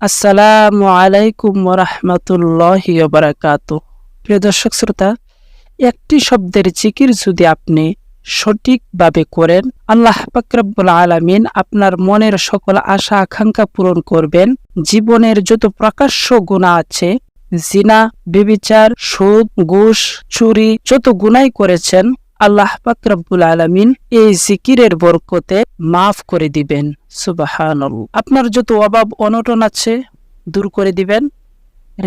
আসসালামু আলাইকুম রহমতুল্লাহি বারাকাত প্রিয় দর্শক শ্রোতা, একটি শব্দের জিকির যদি আপনি সঠিকভাবে করেন, আল্লাহ পাকরাবুল আলামিন আপনার মনের সকল আশা, আকাঙ্ক্ষা পূরণ করবেন। জীবনের যত প্রকাশ্য গুণা আছে, জিনা বিবিচার সুদ, ঘুষ, চুরি, যত গুনাই করেছেন আল্লাহ পাকরাবুল আলামিন এই জিকিরের বরকতে মাফ করে দিবেন। সুবাহান আপনার যত অভাব, অনটন আছে, দূর করে দিবেন।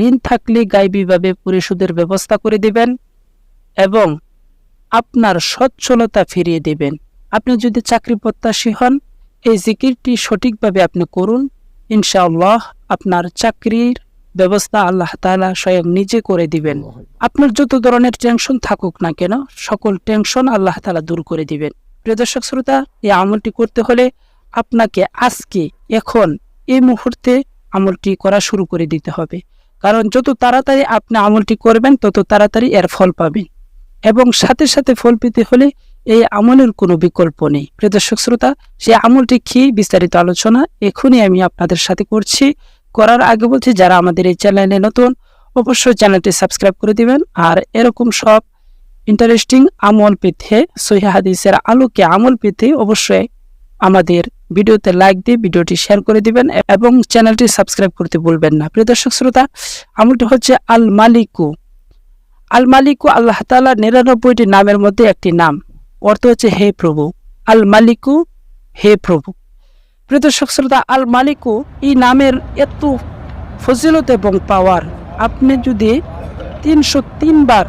ঋণ থাকলে গাইবীভাবে পরিশোধের ব্যবস্থা করে দিবেন এবং আপনার সচ্ছলতা ফিরিয়ে দিবেন। আপনি যদি চাকরি প্রত্যাশী হন, এই জিকিরটি সঠিকভাবে আপনি করুন। ইনশাআল্লাহ আপনার চাকরির ব্যবস্থা আল্লাহ তালা স্বয়ং নিজে করে দিবেন। আপনার যত ধরনের টেনশন থাকুক না কেন সকল টেনশন আল্লাহ তালা দূর করে দিবেন। প্রিয় দর্শক শ্রোতা এই আমলটি করতে হলে আপনাকে আজকে এখন এই মুহূর্তে আমলটি করা শুরু করে দিতে হবে। কারণ যত তাড়াতাড়ি আপনি আমলটি করবেন তত তাড়াতাড়ি এর ফল পাবেন। এবং সাথে সাথে ফল পেতে হলে এই আমলের কোনো বিকল্প নেই। প্রিয় দর্শক শ্রোতা সেই আমলটি কি বিস্তারিত আলোচনা এখনই আমি আপনাদের সাথে করছি। করার আগে বলছি, যারা আমাদের এই চ্যানেলে নতুন, অবশ্যই চ্যানেলটি সাবস্ক্রাইব করে দিবেন। আর এরকম সব ইন্টারেস্টিং আমল পেতে, সহি হাদিসের আলোকে আমল পেতে অবশ্যই আমাদের ভিডিওতে লাইক দিয়ে ভিডিওটি শেয়ার করে দিবেন এবং চ্যানেলটি সাবস্ক্রাইব করতে ভুলবেন না। প্রিয় দর্শক শ্রোতা, আমলটি হচ্ছে আল মালিকু। আল মালিকু আল্লাহ তাআলার নিরানব্বইটি নামের মধ্যে একটি নাম। অর্থ হচ্ছে, হে প্রভু। আল মালিকু, হে প্রভু। প্রিয় দর্শক শ্রোতা, আল মালিকু এই নামের এত ফজিলত এবং পাওয়ার আপনি যদি তিনশো তিনবার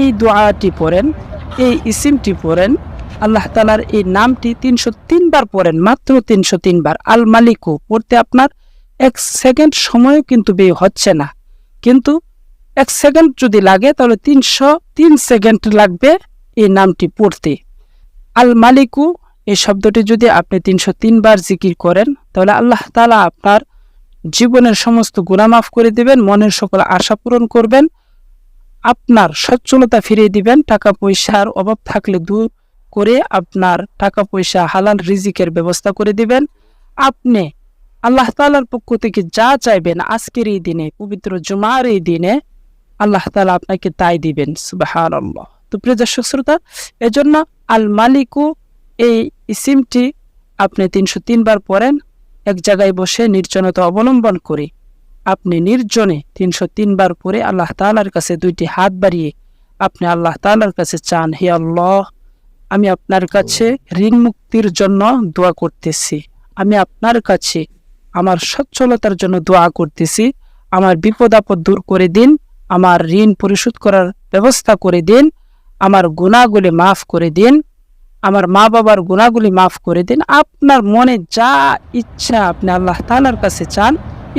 এই দোয়াটি পড়েন, এই ইসিমটি পড়েন, আল্লাহ তালার এই নামটি তিনশো তিনবার পড়েন, মাত্র তিনশো তিনবার আল মালিকু পড়তে আপনার এক সেকেন্ড সময়ও কিন্তু ব্যয় হচ্ছে না। কিন্তু এক সেকেন্ড যদি লাগে, তাহলে তিনশো তিন সেকেন্ড লাগবে এই নামটি পড়তে। আল মালিকু এই শব্দটি যদি আপনি তিনশো তিনবার জিকির করেন, তাহলে আল্লাহ তালা আপনার জীবনের সমস্ত গুণামাফ করে দিবেন, মনের সকল আশা পূরণ করবেন, আপনার সচ্ছলতা ফিরিয়ে দিবেন, টাকা পয়সার অভাব থাকলে দূর করে আপনার টাকা পয়সা হালাল রিজিকের ব্যবস্থা করে দিবেন। আপনি আল্লাহ তালার পক্ষ থেকে যা চাইবেন আজকের এই দিনে, পবিত্র জুমার এই দিনে আল্লাহ তালা আপনাকে তাই দিবেন সুবাহ তো প্রিয় দর্শক শ্রোতা, এজন্য আল মালিকু এই ইসিমটি আপনি তিনশো তিনবার পড়েন, এক জায়গায় বসে নির্জনতা অবলম্বন করে। আপনি নির্জনে তিনশো তিনবার পরে আল্লাহ তালার কাছে দুইটি হাত বাড়িয়ে আপনি আল্লাহ তালার কাছে চান, হে আল্লাহ, আমি আপনার কাছে ঋণ মুক্তির জন্য দোয়া করতেছি। আমি আপনার কাছে আমার সচ্ছলতার জন্য দোয়া করতেছি। আমার বিপদ আপদ দূর করে দিন, আমার ঋণ পরিশোধ করার ব্যবস্থা করে দিন, আমার গুণাগুলি মাফ করে দিন। আমার মা বাবার গুণাগুলি মাফ করে দিন। আপনার মনে যা ইচ্ছা আপনি আল্লাহ তালার কাছে চান,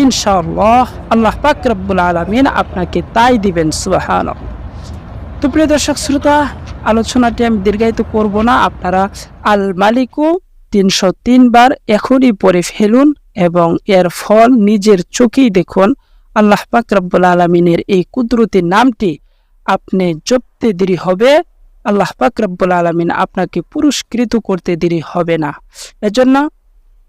ইনশাআল্লাহ আল্লাহ পাক আলমিন আপনাকে তাই দিবেন সুবাহান তো প্রিয় দর্শক, শ্রোতা, আলোচনাটি আমি দীর্ঘায়িত করব না। আপনারা আল মালিকু তিনশো তিনবার এখনই পড়ে ফেলুন এবং এর ফল নিজের চোখেই দেখুন। আল্লাহ পাক আলমিনের এই কুদরতি নামটি আপনি জপতে দেরি হবে। আল্লাহ পাক রব্বুল আলমিন আপনাকে পুরস্কৃত করতে দেরি হবে না। এজন্য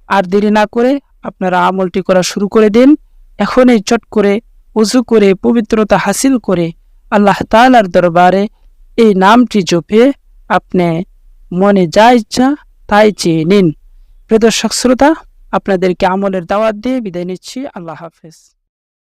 আর দেরি না করে আপনারা আমলটি করা শুরু করে দিন। এখনই চট করে উজু করে, পবিত্রতা হাসিল করে আল্লাহ তালার দরবারে এই নামটি জপে আপনি মনে যা ইচ্ছা তাই চেয়ে নিন। প্রিয় শ্রোতা, আপনাদেরকে আমলের দাওয়াত দিয়ে বিদায় নিচ্ছি। আল্লাহ হাফেজ।